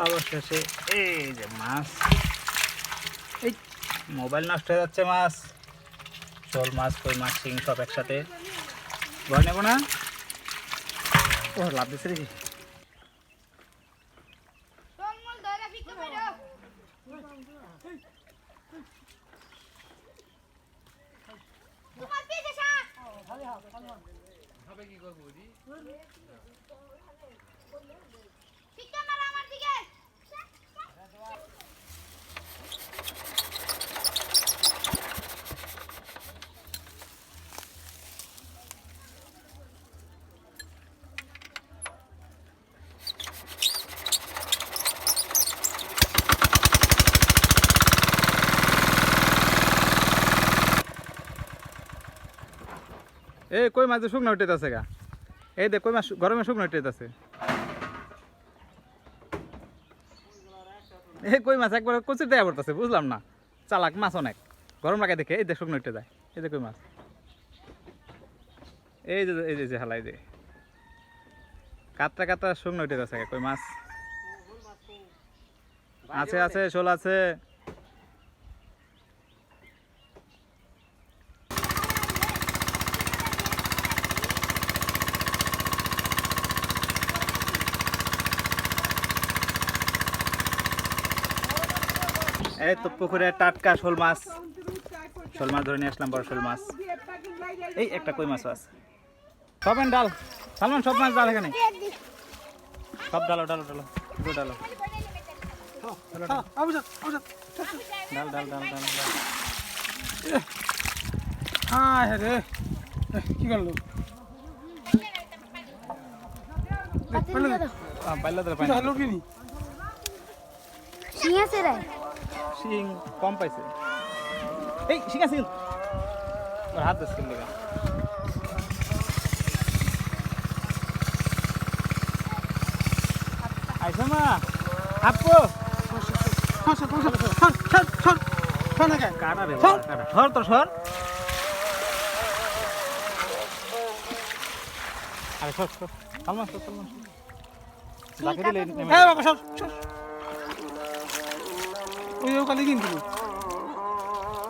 অবশেষে এই যে মাছ। এই মোবাইল নষ্ট হয়ে যাচ্ছে মাছ। শোল মাছ কই মাছ শিং সব একসাথে। ভয় নেব না? ও লাভ দিচ্ছে দেখি ধরে ফিকে এ কই মাছ শুকনো উঠেছে গা? এই দেখ কই মাছ গরমে শুকনো উঠেছে এই কই মাছ একবার কচুর দেয়া পড়তেছে বুঝলাম না। চালাক মাছ অনেক। গরম লাগে দেখে এই দেখ শুকনো উঠে যায়। এই যে কই মাছ। এই যে এই যে- যে হালাই যে কাতরা কাতরা শুকনো উঠে যাচ্ছে কই মাছ। আছে আছে শোল আছে। এই তো পুকুরে টাটকা শোল মাছ। শোল মাছ ধরে নিয়ে আসলাম বড় শোল মাছ। এই একটা কই মাছ আছে। সব এন ডাল। সালমান সব মাছ ডাল এখানে। সব ডালো ডালো ডালো পুরো ডালো। ডাল ডাল ডাল ডাল হ্যাঁ রে। কি করল? পাইলা দিলে পাই এটা হলো কি নি? ঠিক আছে রে। শিং কম পাইছে। এই শিং আছে হাত দিচ্ছে লেগা। আইসা মা আপু সর, সর, সর, সর, সর, সর, সর, সর না কেন? কাটা রে সর। তো সর। আরে সর সর। সালমান সর সালমান সর। হ্যাঁ। বাবা সর সর। ওই কালি কিনছিল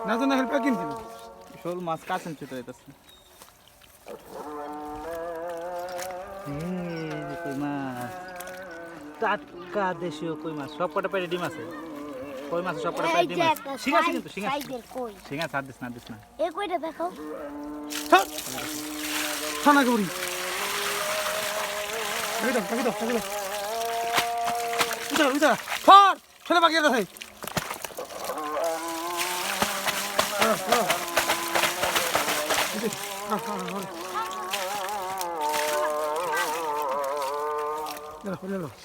না তো না হেল্প কিনছিল শোল মাছ কাছেন চুতে যেতেছে কই মাছ। টাটকা দেশীয় কই মাছ। সব কটা পেটে ডিম আছে? কই মাছ সব কটা পেটে ডিম আছে? শিং আছে কিন্তু শিং আছে। শিং আছে হাত দিস না দিস না। এ কইটা দেখো সর সর না করি তাকে দাও তাকে দাও উঠা উঠা। সর ছেলে বাকি আছে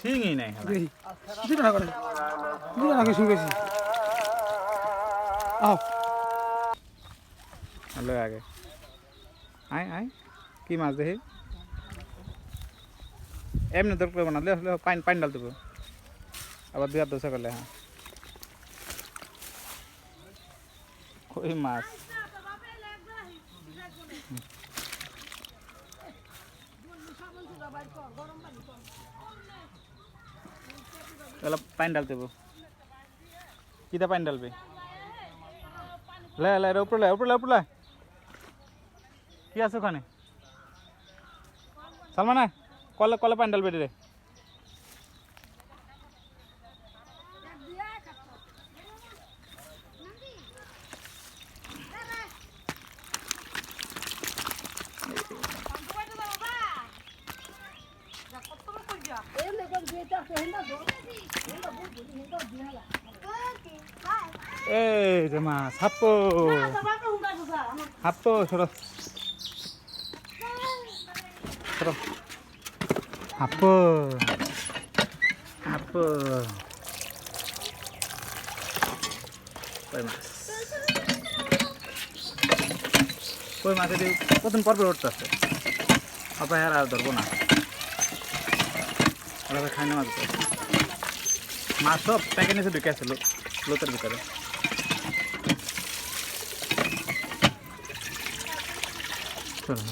শিংই নাই। কিছুটা না করে হ্যালো আগে। আয় আয়। কি মাছ দেখি? এমনি দরকার করব না লে লে পানি পানি ডাল দেবো আবার দুই হাত দোষা করলে হ্যাঁ। কই মাছ? তাহলে পানি ডাল দেবো কিটা পানি ডালবে লে লে উপরে লে, উপরে উপরে কি আছে ওখানে? সালমান, কলে কলে পানি ডালবে রে। এই যে মাছ হাপ্পো হাপ্পো সরো। সরো। মাছ? কই মাছ এটি কতদিন পর পর উঠতেছে? আপনার আর ধরবো না। ওরা খাই না মাছ। মাছ সব প্যাকেট নিচে ঢুকে আছে লোতের ভিতরে চলো